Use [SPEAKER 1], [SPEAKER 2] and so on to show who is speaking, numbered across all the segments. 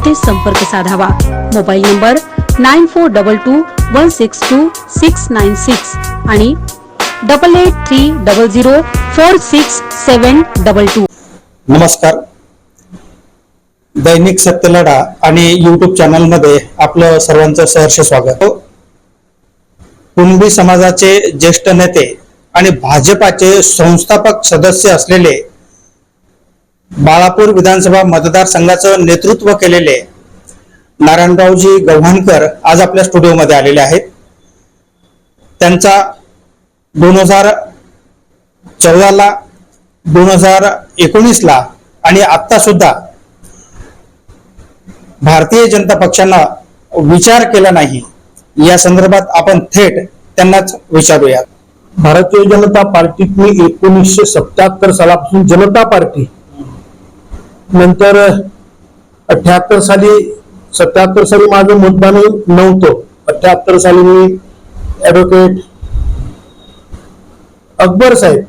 [SPEAKER 1] येथे संपर्क साधावा. Mobile number nine four double two one six two six nine six आणि double eight three double zero four six seven double two.
[SPEAKER 2] नमस्कार. दैनिक सत्यलढा आणि YouTube चॅनलमध्ये आपलं सर्वांचं सहर्ष स्वागत. कुणबी समाजाचे ज्येष्ठ नेते आणि भाजपाचे संस्थापक सदस्य असलेले बाळापूर विधानसभा मतदारसंघाचं नेतृत्व केलेले नारायणरावजी गव्हाणकर आज आपल्या स्टुडिओमध्ये आलेले आहेत. त्यांचा दोन हजार चौदाला दोन हजार एकोणीसला आणि आत्ता सुद्धा भारतीय जनता पक्षानं विचार केला नाही. या संदर्भात आपण थेट त्यांनाच विचारूयात.
[SPEAKER 3] भारतीय जनता पार्टीतली एकोणीसशे सत्याहत्तर सालापासून जनता पार्टी नंतर अठ्याहत्तर साली सत्याहत्तर साली माझं मतदान नव्हतं. अठ्याहत्तर साली मी ऍडव्होकेट अकबर साहेब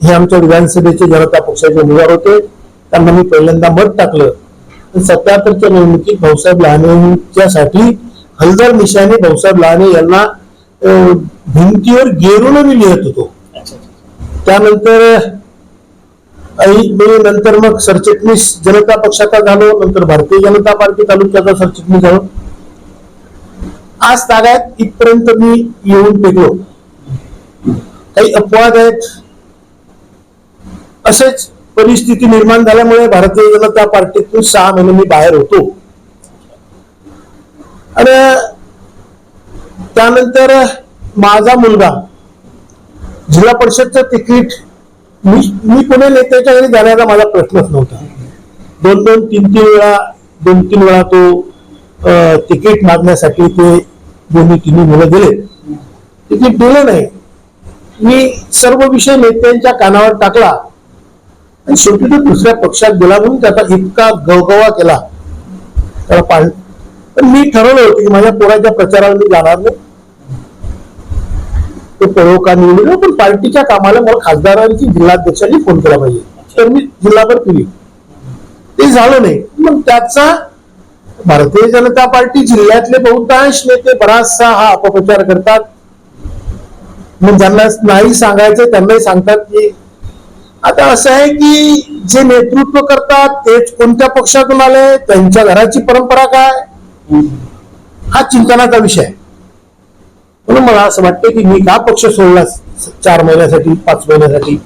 [SPEAKER 3] हे आमच्या विधानसभेचे जनता पक्षाचे उमेदवार होते. त्यांना मी पहिल्यांदा मत टाकलं. सत्याहत्तरच्या निवडणुकीत भाऊसाहेब लहानेच्यासाठी हलदार मिशाने भाऊसाहेब लहाने यांना भिंतीवर गेरून मी लिहित होतो. त्यानंतर आई मी नंतर मग सरचिटणीस जनता पक्षाचा झालो नंतर भारतीय जनता पार्टी तालुक्याचा सरचिटणीस झालो. आज तागायत इथपर्यंत मी येऊन टेकलो काही अपवाद आहेत. असेच परिस्थिती निर्माण झाल्यामुळे भारतीय जनता पार्टीतून सहा महिने मी बाहेर होतो. आणि त्यानंतर माझा मुलगा जिल्हा परिषदचं तिकीट मी मी पुणे नेत्याच्या घरी जाण्याचा माझा प्रश्नच नव्हता. दोन दोन तीन तीन वेळा दोन तीन वेळा तो तिकीट मागण्यासाठी ते दोन्ही तिन्ही मुलं दिले तिकीट दिलं नाही. मी सर्व विषय नेत्यांच्या कानावर टाकला. आणि शेवटी तो दुसऱ्या पक्षात गेला म्हणून त्याचा इतका गवगवा केला. त्याला पाहिजे पण मी ठरवलं होतं की माझ्या पोराच्या प्रचाराला मी जाणार नाही. तो पळवका निवडून पण पार्टीच्या कामाला मला खासदारांची जिल्हाध्यक्षांनी फोन केला पाहिजे. तर मी जिल्हाभर केली. ते झालं नाही. मग त्याचा भारतीय जनता पार्टी जिल्ह्यातले बहुतांश नेते बराचसा हा अपप्रचार करतात. मग ज्यांना नाही सांगायचं त्यांनाही सांगतात की आता असं आहे की जे नेतृत्व करतात तेच कोणत्या पक्षातून आले त्यांच्या घराची परंपरा काय? हा चिंतनाचा विषय आहे. म्हणून मला असं वाटतं की मी का पक्ष सोडला चार महिन्यासाठी पाच महिन्यासाठी.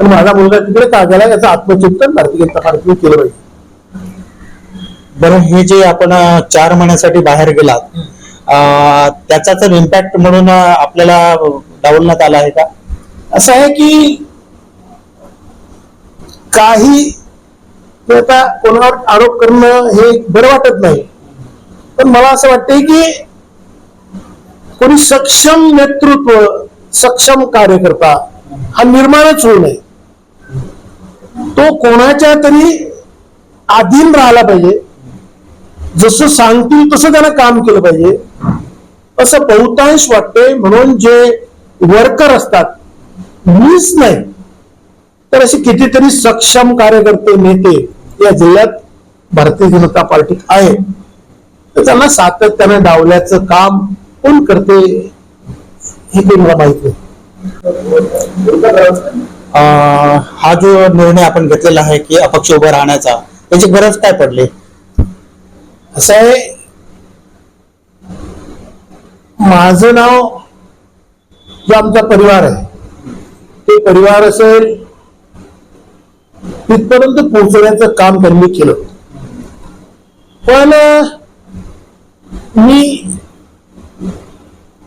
[SPEAKER 3] आणि माझा मुलगा तिकडे का गेला याचं आत्मचिंतन भारतीय जनता पार्टीने केलं पाहिजे.
[SPEAKER 2] बरं हे जे आपण चार महिन्यासाठी बाहेर गेलात अं, त्याचा तर इम्पॅक्ट म्हणून आपल्याला डावलण्यात आला आहे का?
[SPEAKER 3] असं आहे की काही आता कोणावर आरोप करणं हे बरं वाटत नाही. पण मला असं वाटतंय की कोणी सक्षम नेतृत्व सक्षम कार्यकर्ता हा निर्माणच होऊ नये. तो कोणाच्या तरी अधीन राहिला पाहिजे. जसं सांगतील तसं त्यानं काम केलं पाहिजे. असं बहुतांश वाटतंय म्हणून जे वर्कर असतात मीच नाही तर असे कितीतरी सक्षम कार्यकर्ते नेते या जिल्ह्यात भारतीय जनता पार्टीत आहे तर त्यांना सातत्यानं डावल्याचं काम कोण करते हे काही मला माहीत नाही.
[SPEAKER 2] हा जो निर्णय आपण घेतलेला आहे की अपक्ष उभं राहण्याचा त्याची गरज काय पडली?
[SPEAKER 3] असं आहे माझं नाव जो आमचा परिवार आहे ते परिवार असेल तिथपर्यंत पोहोचण्याचं काम त्यांनी केलं. पण मी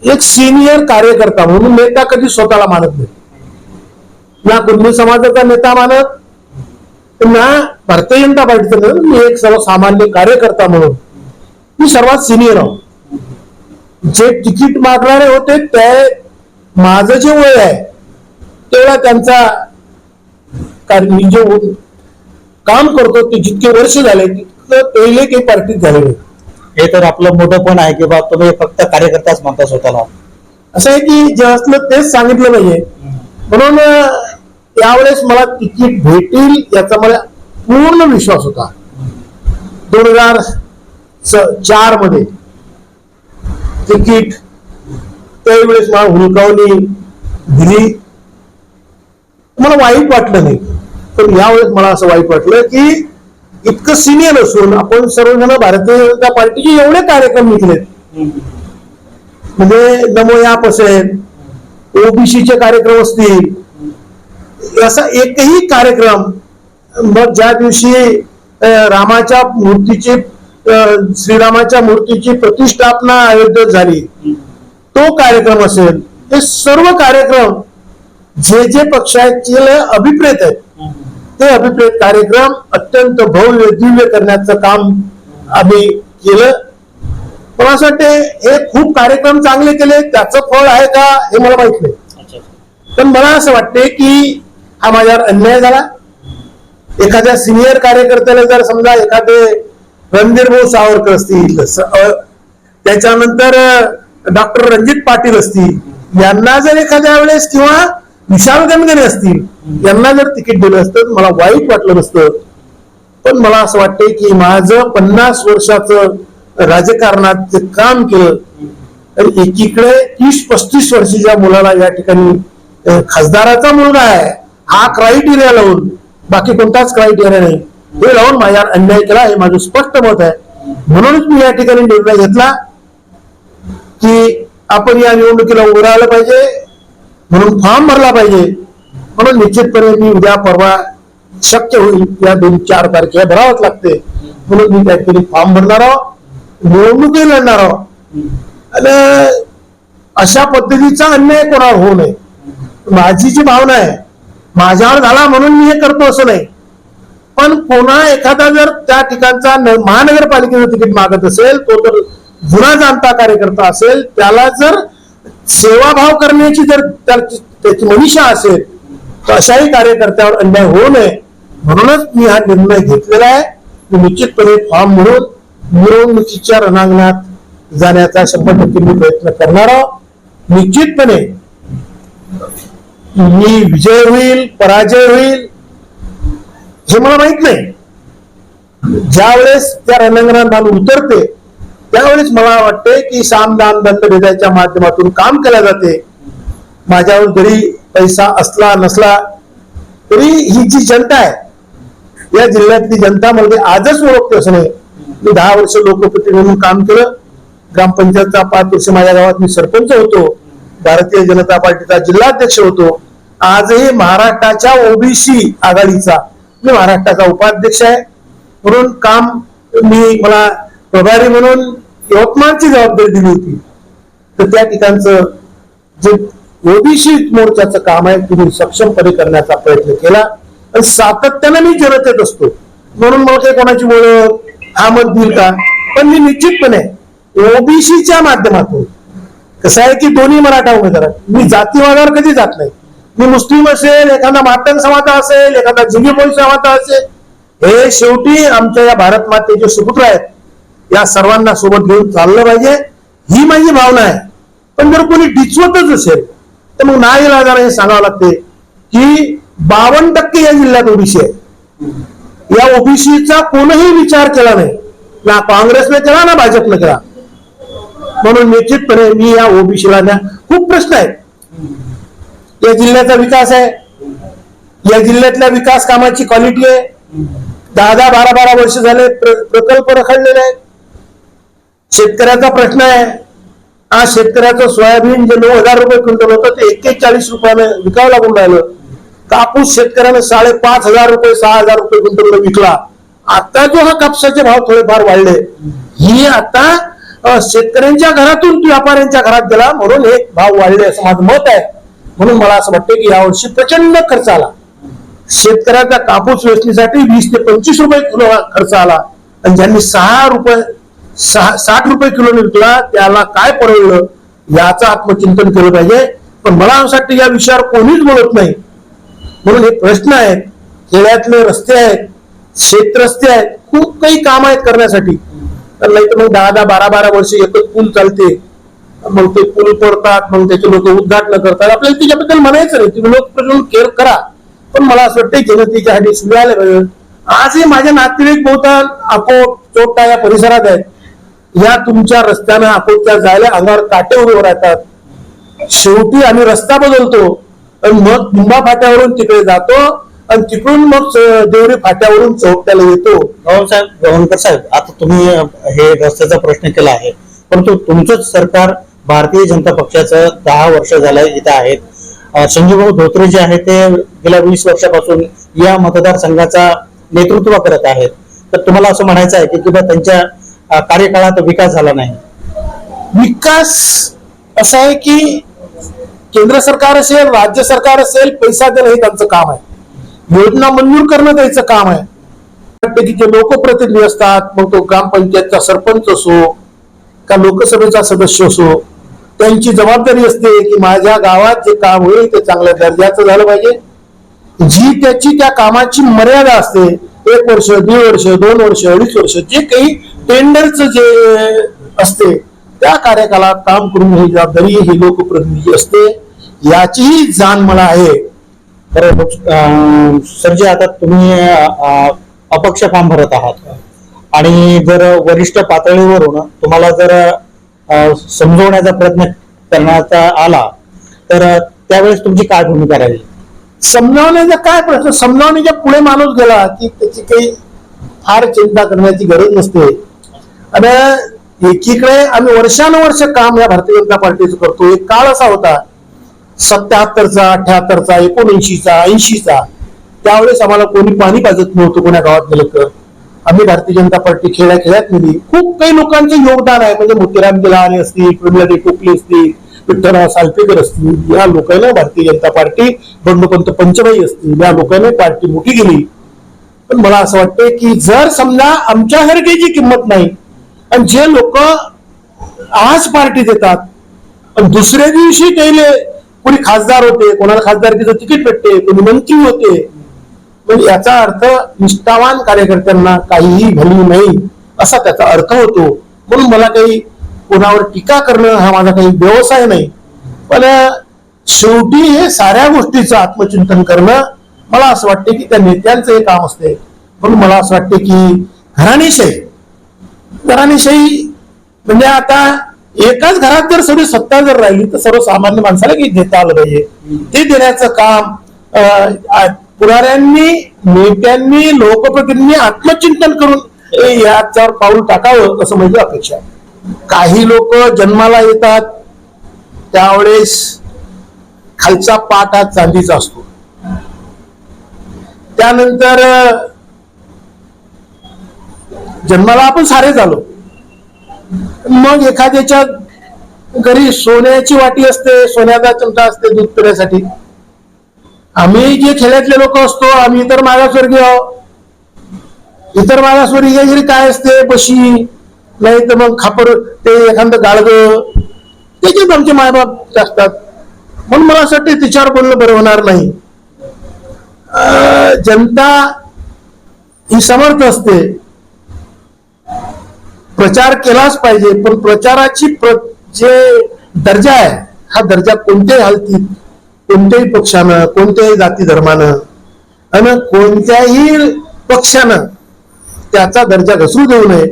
[SPEAKER 3] एक सिनियर कार्यकर्ता म्हणून नेता कधी स्वतःला मानत नाही. ना कुर्मी समाजाचा नेता मानत ना भारतीय जनता पार्टीचा नेता मी एक सर्वसामान्य कार्यकर्ता म्हणून. मी सर्वात सिनियर आहो. जे तिकीट मागणारे होते ते माझं जे वय आहे तेवढा त्यांचा कार्य- मी जे काम करतो ते जितके वर्ष झाले तितकं पहिले काही पार्टीत झाले नाही
[SPEAKER 2] हे तर आपलं मोठं पण आहे की बा तुम्ही फक्त कार्यकर्ताच म्हणता स्वतःला.
[SPEAKER 3] असं आहे की जे असलं तेच सांगितलं पाहिजे म्हणून त्यावेळेस मला तिकीट भेटेल याचा मला पूर्ण विश्वास होता. दोन हजार चारमध्ये तिकीट त्यावेळेस मला हुलकावणी दिली. मला वाईट वाटलं नाही. पण यावेळेस मला असं वाईट वाटलं की इतकं सिनियर असून आपण सर्वजण भारतीय जनता पार्टीचे एवढे कार्यक्रम निघलेत म्हणजे नमो ॲप असेल ओबीसीचे कार्यक्रम असतील असा एकही कार्यक्रम मग ज्या दिवशी रामाच्या मूर्तीची श्रीरामाच्या मूर्तीची प्रतिष्ठापना अयोध्येत झाली तो कार्यक्रम असेल हे सर्व कार्यक्रम जे जे पक्षाचे अभिप्रेत आहेत ते अभिप्रेत कार्यक्रम अत्यंत भव्य दिव्य करण्याचं काम आम्ही केलं. मला असं वाटते हे खूप कार्यक्रम चांगले केले त्याचं फळ आहे का हे मला माहीत नाही. पण मला असं वाटते की हा माझ्यावर अन्याय झाला. एखाद्या सिनियर कार्यकर्त्याला जर समजा एखादे रणधीर भाऊ सावरकर असतील त्याच्यानंतर डॉक्टर रणजित पाटील असतील यांना जर एखाद्या वेळेस किंवा विशाल गणगणे असतील यांना जर तिकीट दिलं असतं मला वाईट वाटलं नसतं. पण मला असं वाटतंय की माझं पन्नास वर्षाचं राजकारणात जे काम केलं तर एकीकडे तीस पस्तीस वर्षीच्या मुलाला या ठिकाणी खासदाराचा मुलगा आहे हा क्रायटेरिया लावून बाकी कोणताच क्रायटेरिया नाही. हे लावून माझ्यावर अन्याय केला हे माझं स्पष्ट मत आहे. म्हणूनच मी या ठिकाणी निर्णय घेतला की आपण या निवडणुकीला उभं राहिलं पाहिजे म्हणून फॉर्म भरला पाहिजे. म्हणून निश्चितपणे मी उद्या परवा शक्य होईल या दोन चार तारखेला भरावंच लागते. म्हणून मी त्या फॉर्म भरणार आहोत निवडणुकही लढणार आहोत. आणि अशा पद्धतीचा अन्याय कोणावर होऊ नये. माझी जी भावना आहे माझ्यावर झाला म्हणून मी हे करतो असं नाही. पण कोणा एखादा जर त्या ठिकाणचा न- महानगरपालिकेचं तिकीट मागत असेल तो जर जुना जाणता कार्यकर्ता असेल त्याला जर सेवाभाव करण्याची जर त्याची मनीषा असेल तर अशाही कार्यकर्त्यावर अन्याय होऊ नये. म्हणूनच मी हा निर्णय घेतलेला आहे. मी निश्चितपणे फॉर्म म्हणून मिरवणुकीच्या रणांगणात जाण्याचा शंभर टक्के मी प्रयत्न करणार आहोत निश्चितपणे मी विजय होईल पराजय होईल हे मला माहीत नाही. ज्यावेळेस त्या रणांगणात मला उतरते त्यावेळेस मला वाटते की साम दाम दंड भेदाच्या माध्यमातून काम केलं जाते. माझ्यावर जरी पैसा असला नसला तरी ही जी जनता आहे या जिल्ह्यातली जनता म्हणजे आजच ओळखते असं नाही. मी दहा वर्ष लोकप्रतिनिधी म्हणून काम केलं. ग्रामपंचायतचा पाच वर्ष माझ्या गावात मी सरपंच होतो. भारतीय जनता पार्टीचा जिल्हाध्यक्ष होतो. आजही महाराष्ट्राच्या ओबीसी आघाडीचा मी महाराष्ट्राचा उपाध्यक्ष आहे. म्हणून काम मी मला प्रभारी म्हणून यवतमाळची जबाबदारी दिली होती. तर त्या ठिकाणचं जे ओबीसी मोर्चाचं काम आहे तुम्ही सक्षमपणे करण्याचा प्रयत्न केला. आणि सातत्याने मी जनतेत असतो. म्हणून मला काही कोणाची ओळख हा मत देईल का? पण मी निश्चितपणे ओबीसीच्या माध्यमातून कसं आहे की दोन्ही मराठा उमेदवार मी जातीवादावर कधी जात नाही. मी मुस्लिम असेल एखादा मातंग समाजा असेल एखादा जिंगीपोळी समाजा असेल हे शेवटी आमच्या या भारत मातेचे सुपुत्र आहेत या सर्वांना सोबत घेऊन चाललं पाहिजे. ही माझी भावना आहे. पण जर कोणी डिचवतच असेल तर मग नाही लागणार हे सांगावं लागते. की बावन्न टक्के या जिल्ह्यात ओबीसी आहे. या ओबीसीचा कोणीही विचार केला नाही. ना काँग्रेसने केला ना भाजपने केला. म्हणून निश्चितपणे मी या ओबीसीला द्या. खूप प्रश्न आहेत. या जिल्ह्याचा विकास आहे. या जिल्ह्यातल्या विकास कामाची क्वालिटी आहे. दहा दहा बारा बारा वर्ष झाले प्र- प्रकल्प रखडलेले आहेत. शेतकऱ्याचा प्रश्न आहे. आज शेतकऱ्याचं सोयाबीन जे नऊ हजार रुपये क्विंटल होतं ते एक्केचाळीस रुपयाने विकावं लागून राहिलं. कापूस शेतकऱ्याने साडेपाच हजार रुपये सहा हजार रुपये क्विंटल विकला. आता जो हा कापसाचे भाव थोडेफार वाढले. ही आता शेतकऱ्यांच्या घरातून व्यापाऱ्यांच्या घरात गेला म्हणून हे भाव वाढले असं माझं मत आहे. म्हणून मला असं वाटतं की यावर्षी प्रचंड खर्च आला. शेतकऱ्याचा कापूस वेचणीसाठी वीस ते पंचवीस रुपये किलो खर्च आला. आणि ज्यांनी सहा रुपये सहा साठ रुपये किलो विकला त्याला काय परवडलं याचं आत्मचिंतन केलं पाहिजे. पण मला असं वाटतं या विषयावर कोणीच बोलत नाही. म्हणून हे प्रश्न आहेत खेड्यातले रस्ते आहेत शेत रस्ते आहेत खूप काही काम आहेत करण्यासाठी. तर नाही तर मग दहा दहा बारा बारा वर्ष एकच पूल चालते. मग ते पूल पडतात मग त्याचे लोक उद्घाटन करतात. आपल्याला त्याच्याबद्दल म्हणायचं नाही. तुम्ही लोक प्रश्न केअर करा. पण मला असं वाटतं जनतेच्या हाती सुरू आल्या पाहिजे आजही माझ्या नातेवाईक बहुता अकोट चोटा या परिसरात आहेत. या तुमच्या रस्त्यानं अकोटच्या जायला अंगावर काटे उभे राहतात. शेवटी आम्ही रस्ता बदलतो आणि मग मुंबा फाट्यावरून तिकडे जातो आणि तिकडून मग देवरी फाट्यावरून चौकट्याला येतो.
[SPEAKER 2] साहेब गव्हाणकर साहेब आता तुम्ही हे रस्त्याचा प्रश्न केला आहे. परंतु तुमचंच सरकार भारतीय जनता पक्षाचं दहा वर्ष झालं इथं आहेत संजीवभाऊ धोत्रे जे आहेत ते गेल्या वीस वर्षापासून या मतदारसंघाचा नेतृत्व करत आहेत. तर तुम्हाला असं म्हणायचं आहे की किंवा त्यांच्या कार्यकाळात विकास झाला नाही.
[SPEAKER 3] विकास असा आहे की केंद्र सरकार असेल राज्य सरकार असेल पैसा देणं हे त्यांचं काम आहे. योजना मंजूर करणं त्यांचं काम आहे. वाटतं जे लोकप्रतिनिधी असतात मग तो ग्रामपंचायतचा सरपंच असो का लोकसभेचा सदस्य असो त्यांची जबाबदारी असते की माझ्या गावात जे काम होईल ते चांगल्या दर्जाचं झालं पाहिजे. जी त्याची त्या कामाची मर्यादा असते एक वर्ष दीड वर्ष दोन वर्ष अडीच वर्ष जे काही टेंडरचं जे असते त्या कार्यकालात काम करून ही जबाबदारी ही लोकप्रतिनिधी असते. याचीही जाण मला आहे.
[SPEAKER 2] तर सरजी आता तुम्ही अपक्ष फॉर्म भरत आहात. आणि जर वरिष्ठ पातळीवरून तुम्हाला जर समजवण्याचा प्रयत्न करण्याचा आला तर त्यावेळेस तुमची काय भूमिका राहील?
[SPEAKER 3] समजावण्याचा काय प्रश्न? समजावण्याच्या पुढे माणूस गेला की त्याची काही फार चिंता करण्याची गरज नसते. आणि एकीकडे आम्ही वर्षानुवर्ष काम या भारतीय जनता पार्टीचं करतो. एक काळ असा होता सत्याहत्तरचा अठ्याहत्तरचा एकोणऐंशीचा ऐंशीचा. त्यावेळेस आम्हाला कोणी पाणी पाजत नव्हतं कोण्या गावात गेलं तर आम्ही भारतीय जनता पार्टी खेळ्या खेळ्यात नेली. खूप काही लोकांचं योगदान आहे. म्हणजे मोतीराम गिलाने असतील प्रमिला टोपले असतील विठ्ठलराव सालपेकर असतील या लोकांना भारतीय जनता पार्टी बंडोपंत पंचबाई असतील या लोकांना पार्टी मोठी गेली पण मला असं वाटतंय की जर समजा आमच्यासारख्याची किंमत नाही आणि जे लोक आज पार्टी देतात आणि दुसऱ्या दिवशी त्याला कोणी खासदार होते कोणाला खासदारकीचं तिकीट भेटते कोणी मंत्री होते म्हणजे याचा अर्थ निष्ठावान कार्यकर्त्यांना काहीही व्हॅल्यू नाही असा त्याचा अर्थ होतो. म्हणून मला काही कोणावर टीका करणं हा माझा काही व्यवसाय नाही. पण शेवटी हे साऱ्या गोष्टीचं आत्मचिंतन करणं मला असं वाटते की त्या नेत्यांचं हे काम असते. म्हणून मला असं वाटते की घराणेशाही घराणेशाही म्हणजे आता एकाच घरात जर सगळी सत्ता जर राहिली तर सर्वसामान्य माणसाला की देता आलं पाहिजे. ते देण्याचं काम अं, पुढाऱ्यांनी नेत्यांनी लोकप्रतिनिधींनी आत्मचिंतन करून हे याच्यावर पाऊल टाकावं असं म्हणजे अपेक्षा आहे. काही लोक जन्माला येतात त्यावेळेस खालचा पाठ हा चांदीचा असतो. त्यानंतर जन्माला आपण सारे झालो. मग एखाद्याच्या घरी सोन्याची वाटी असते सोन्याचा चमचा असते दूध पिण्यासाठी. आम्ही जे खेड्यातले लोक असतो आम्ही इतर मागासवर्गीय इतर मागासवर्गीय घरी काय असते? बशी नाही तर मग खापर ते एखादं गाळग त्याच्यात आमचे मायबाप असतात. म्हणून मला असं वाटतं तिच्यावर बोलणं बरं होणार नाही. अं, जनता ही समर्थ असते. प्रचार केलाच पाहिजे पण प्रचाराची प्र जे दर्जा आहे हा दर्जा कोणत्याही हालतीत कोणत्याही पक्षानं कोणत्याही जाती धर्मानं आणि कोणत्याही पक्षानं त्याचा दर्जा घसरू देऊ नये.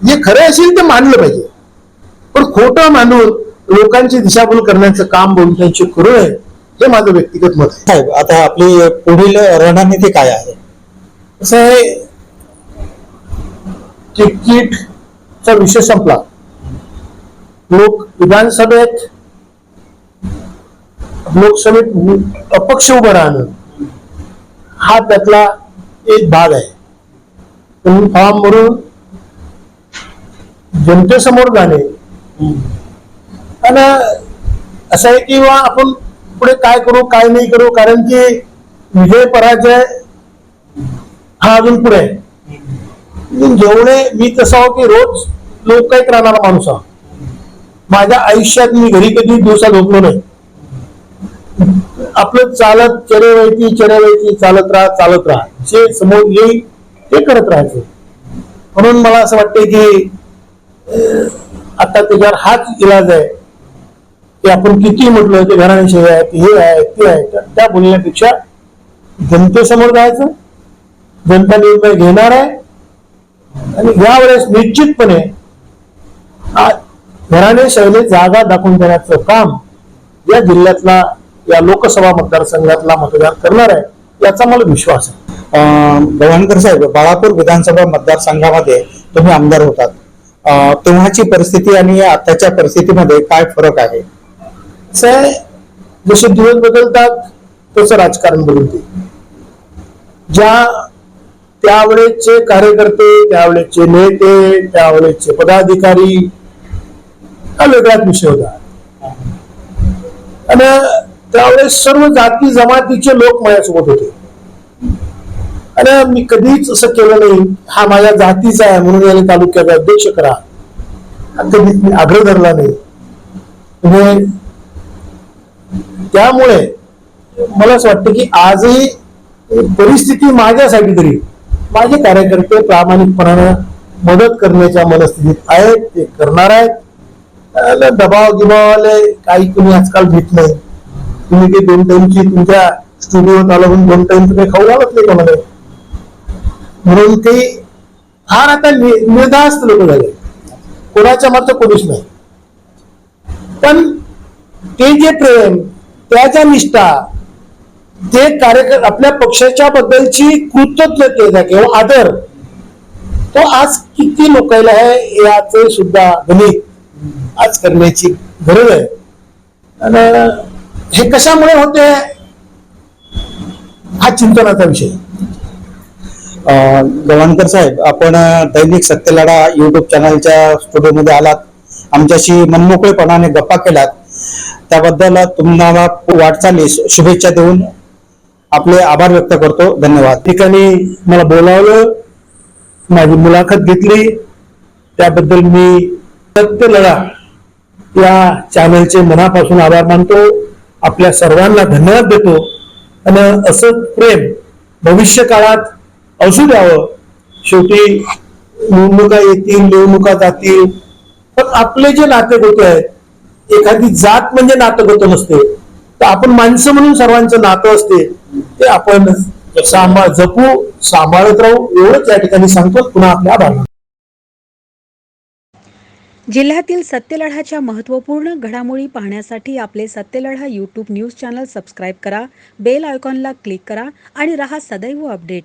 [SPEAKER 3] जे खरे असेल ते मानलं पाहिजे. पण खोटं मानून लोकांची दिशाभूल करण्याचं काम बोलण्याची करू नये हे माझं व्यक्तिगत मत आहे.
[SPEAKER 2] साहेब आता आपली पुढील रणनीती काय आहे?
[SPEAKER 3] असं आहे तिकीटचा विषय संपला. लोक विधानसभेत लोकसभेत अपक्ष उभं राहणं हा त्यातला एक भाग आहे. फॉर्म भरून जनतेसमोर झाले. आणि असं आहे की आपण पुढे काय करू काय नाही करू कारण की विजय पराजय हा अजून पुढे आहे. मी जेवढे मी तसा आहो की रोज लोक काहीत राहणारा माणूस हा. माझ्या आयुष्यात मी घरी कधी दिवसा झोपलो नाही. आपलं चालत चरेवायची चरेवायची चालत राहा चालत राहा. जे समोर येईल ते करत राहायचं. म्हणून मला असं वाटतंय की आता त्याच्यावर हाच इलाज आहे. की आपण किती म्हटलं ते घराण्याशिवाय आहे ते हे आहे ते आहे त्या- त्या बोलण्यापेक्षा जनतेसमोर जायचं जनता निर्णय घेणार आहे. आणि यावेळेस निश्चितपणे घराणे शैली जागा दाखवून देण्याचं काम या जिल्ह्यातला या लोकसभा मतदारसंघातला मतदार करणार आहे याचा मला विश्वास आहे.
[SPEAKER 2] अं, गव्हाणकर साहेब बाळापूर विधानसभा मतदारसंघामध्ये तुम्ही आमदार होतात. तेव्हाची परिस्थिती आणि आताच्या परिस्थितीमध्ये काय फरक आहे?
[SPEAKER 3] असं जसे दिवस बदलतात तसं राजकारण बदलते. ज्या त्यावेळेचे कार्यकर्ते त्यावेळेचे नेते त्यावेळेचे पदाधिकारी हा वेगळाच विषय होता. आणि त्यावेळेस सर्व जाती जमातीचे लोक माझ्यासोबत होते. अरे मी कधीच असं केलं नाही. हा माझ्या जातीचा आहे म्हणून याने तालुक्याचा अध्यक्ष करा. कधीच मी आग्रह धरला नाही. म्हणजे त्यामुळे मला असं वाटतं की आजही परिस्थिती माझ्यासाठी तरी माझे कार्यकर्ते प्रामाणिकपणानं मदत करण्याच्या मनस्थितीत आहेत ते करणार आहेत. दबाव गिबावाले काही कुणी आजकाल भेट नाही. तुम्ही ते दोन टाइमची तुमच्या स्टुडिओत आला म्हणून दोन टाइम तुम्ही खाऊ घालत नाही कोणाला. म्हणून ते फार आता नि- निर्धास्त लोक झाले. कोणाच्या मात्र कोणीच नाही. पण ते जे प्रेम त्याच्या निष्ठा ते कार्यकर आपल्या पक्षाच्या बद्दलची कृतज्ञता किंवा आदर तो आज किती लोकायला आहे याचे सुद्धा गणित आज करण्याची गरज आहे. आणि हे कशामुळे होते हा चिंतनाचा विषय.
[SPEAKER 2] गव्हाणकर साहेब आपण दैनिक सत्यलढा युट्यूब चॅनलच्या स्टुडिओमध्ये आलात. आमच्याशी मनमोकळेपणाने गप्पा केलात. त्याबद्दल तुम्हाला वाटचालीस शुभेच्छा देऊन आपले आभार व्यक्त करतो. धन्यवाद.
[SPEAKER 3] ठिकाणी मला बोलावलं माझी मुलाखत घेतली. त्याबद्दल मी सत्यलढा या चॅनलचे मनापासून आभार मानतो. आपल्या सर्वांना धन्यवाद देतो. आणि असं प्रेम भविष्य काळात असू द्यावं. शेवटी निवडणुका येतील निवडणुका जातील. पण आपले जे नातेगोते आहेत एखादी जात म्हणजे नातेगोतं नसते. तर आपण माणसं म्हणून सर्वांचं नातं असते ते आपण सांभाळ जपू सांभाळत राहू एवढंच या ठिकाणी सांगतो. पुन्हा आपल्या आभार
[SPEAKER 1] जिल्ह्यातील सत्यलढाच्या महत्त्वपूर्ण घडामोडी पाहण्यासाठी आपले Satyaladha YouTube news channel subscribe करा बेल आयकॉनला क्लिक करा आणि रहा सदैव अपडेट.